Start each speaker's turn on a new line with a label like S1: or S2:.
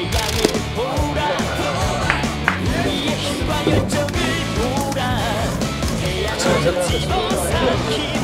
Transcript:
S1: 태양을 보라. 우리의 힘과 열정을 보라. 태양을 집어삼킨